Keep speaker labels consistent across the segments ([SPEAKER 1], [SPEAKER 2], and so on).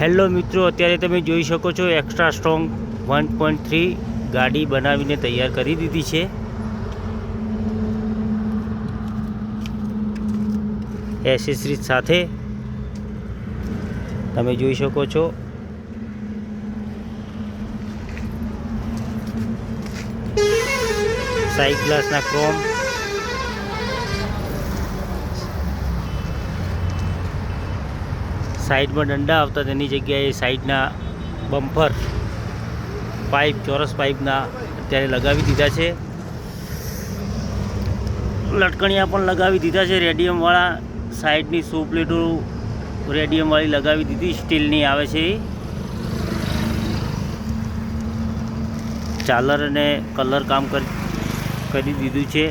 [SPEAKER 1] Hello મિત્રો, અત્યારે તમે જોઈ શકો છો extra strong one point three ગાડી બનાવીને તૈયાર કરી દીધી છે. એસેસરીઝ સાથે તમે જોઈ શકો છો. સાઈડ ગ્લાસના ક્રોમ સાઈડમાં દંડા આવતા તેની જગ્યાએ સાઈડના બમ્પર, પાઇપ, ચોરસ પાઇપના અત્યારે લગાવી દીધા છે. લટકણિયા પણ લગાવી દીધા છે. રેડિયમવાળા સાઈડની સો પ્લેટો રેડિયમવાળી લગાવી દીધી. સ્ટીલની આવે છે. ચાલર અને કલર કામ કરી દીધું છે.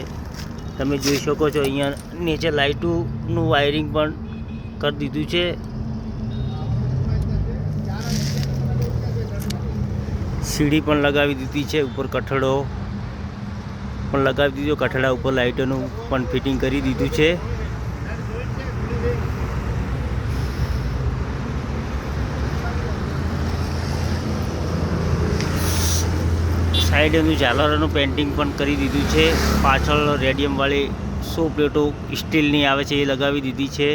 [SPEAKER 1] તમે જોઈ શકો છો અહીંયા નીચે લાઇટોનું વાયરિંગ પણ કરી દીધું છે. સીડી પણ લગાવી દીધી છે, ઉપર કઠડો પણ લગાવી દીધો, કઠડા ઉપર લાઇટોનું પણ ફિટિંગ કરી દીધું છે. સાઈડનું ઝાલરોનું પેન્ટિંગ પણ કરી દીધું છે. પાછળ રેડિયમવાળી સો પ્લેટો સ્ટીલની આવે છે, એ લગાવી દીધી છે.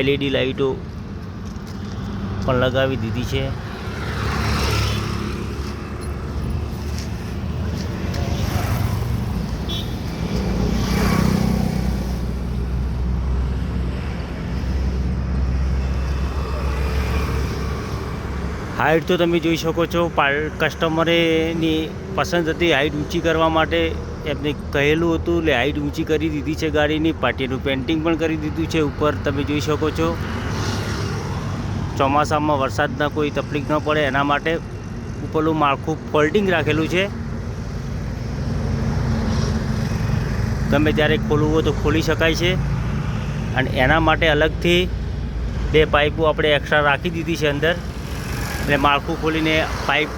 [SPEAKER 1] એલઈડી લાઇટો પણ લગાવી દીધી છે. હાઇટ તો તમે જોઈ શકો છો કસ્ટમરેની પસંદ હતી હાઇટ ઊંચી કરવા માટે. એમને કહેલું હતું એટલે હાઇટ ઊંચી કરી દીધી છે ગાડીની. પાટીનું પેન્ટિંગ પણ કરી દીધું છે ઉપર, તમે જોઈ શકો છો. ચોમાસામાં વરસાદના કોઈ તકલીફ ન પડે એના માટે ઉપરનું માળખું ફોલ્ડિંગ રાખેલું છે. ગમે ત્યારે ખોલવું હોય તો ખોલી શકાય છે. અને એના માટે અલગથી બે પાઇપો આપણે એક્સ્ટ્રા રાખી દીધી છે અંદર. એટલે માળખું ખોલીને પાઇપ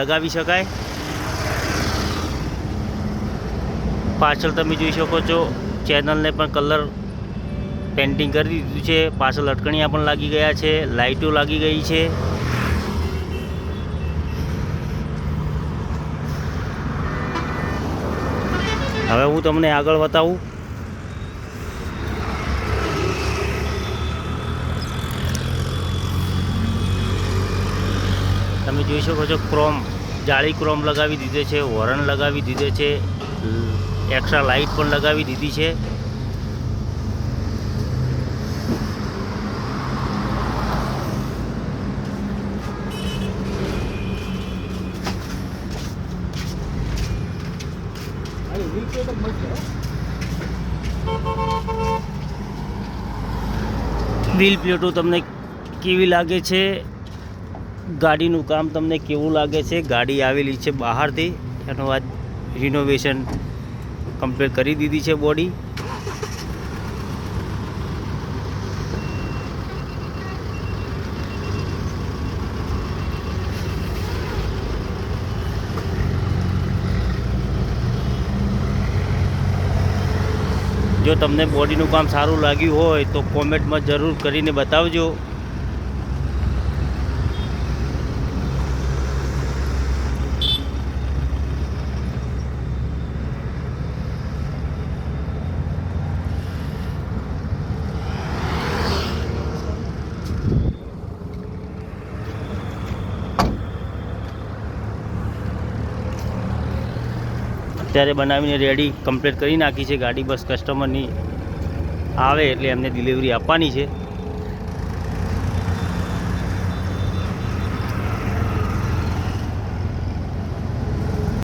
[SPEAKER 1] લગાવી શકાય. પાછળ તમે જોઈ શકો છો ચેનલને પણ કલર પેન્ટિંગ કરી દીધું છે. પાછળ લટકણિયા પણ લાગી ગયા છે. લાઇટો લાગી ગઈ છે. હવે હું તમને આગળ બતાવું. તમે જોઈ શકો છો, ક્રોમ, જાળી ક્રોમ લગાવી દીધે છે હોર્ન લગાવી દીધે છે એક્સ્ટ્રા લાઇટ પણ લગાવી દીધી છે. વ્હીલ પ્લેટો તમને કેવી લાગે છે? ગાડીનું કામ તમને કેવું લાગે છે? ગાડી આવેલી છે બહારથી. એનો આજ રિનોવેશન કમ્પ્લીટ કરી દીધી છે બોડી જો તમને બોડીનું કામ સારું લાગ્યું હોય તો કોમેન્ટમાં જરૂર કરીને બતાવજો. અત્યારે બનાવીને રેડી કમ્પ્લીટ કરી નાખી છે. ગાડી બસ કસ્ટમરની આવે એટલે એમને ડિલિવરી આપવાની છે.